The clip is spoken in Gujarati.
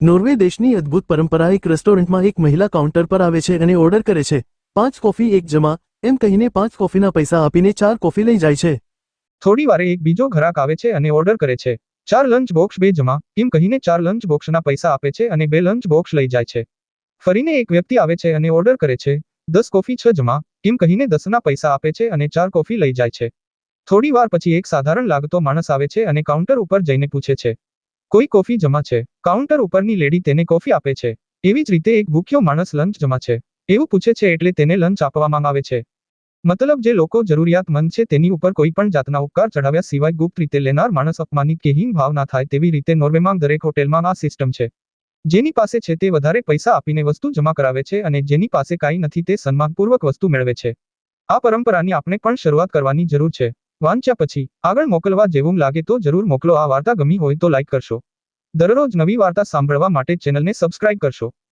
નોર્વે દેશની અદ્ભુત પરંપરા એક રેસ્ટોરન્ટમાં એક મહિલા કાઉન્ટર પર આવે છે અને ઓર્ડર કરે છે. પાંચ કોફી એક જમા, એમ કહીને પાંચ કોફીના પૈસા આપીને ચાર કોફી લઈ જાય છે. થોડી વારે એક બીજો ઘરાક આવે છે અને ઓર્ડર કરે છે. ચાર લંચ બોક્સ બે જમા, એમ કહીને ચાર લંચ બોક્સના પૈસા આપે છે અને બે લંચ બોક્સ લઈ જાય છે. ફરીને એક વ્યક્તિ આવે છે અને ઓર્ડર કરે છે. દસ કોફી છ જમા, એમ કહીને દસના પૈસા આપે છે અને ચાર કોફી લઈ જાય છે. થોડી વાર પછી એક સાધારણ લાગતો માણસ આવે છે અને કાઉન્ટર ઉપર જઈને પૂછે છે કોઈ કોફી જમા છે? કાઉન્ટર ઉપરની લેડી તેને કોફી આપે છે. એવી જ રીતે એક ભૂખ્યો માણસ લંચ જમા છે. એવું પૂછે છે એટલે તેને લંચ આપવામાં આવે છે. મતલબ જે લોકો જરૂરિયાતમંદ છે તેની ઉપર કોઈ પણ જાતના ઉપકાર ચઢાવ્યા સિવાય ગુપ્ત રીતે લેનાર માણસ અપમાનિત કે હીન ભાવ ના થાય તેવી રીતે નોર્વેમાં દરેક હોટેલમાં આ સિસ્ટમ છે. જેની પાસે છે તે વધારે પૈસા આપીને વસ્તુ જમા કરાવે છે અને જેની પાસે કાંઈ નથી તે સન્માનપૂર્વક વસ્તુ મેળવે છે. આ પરંપરાની આપણે પણ શરૂઆત કરવાની જરૂર છે. વાંચ્યા પછી, આગળ મોકલવા જેવું લાગે તો જરૂર મોકલો, આ વાર્તા ગમી હોય તો લાઇક કરશો. દરરોજ નવી વાર્તા સાંભળવા માટે ચેનલને સબસ્ક્રાઇબ કરશો.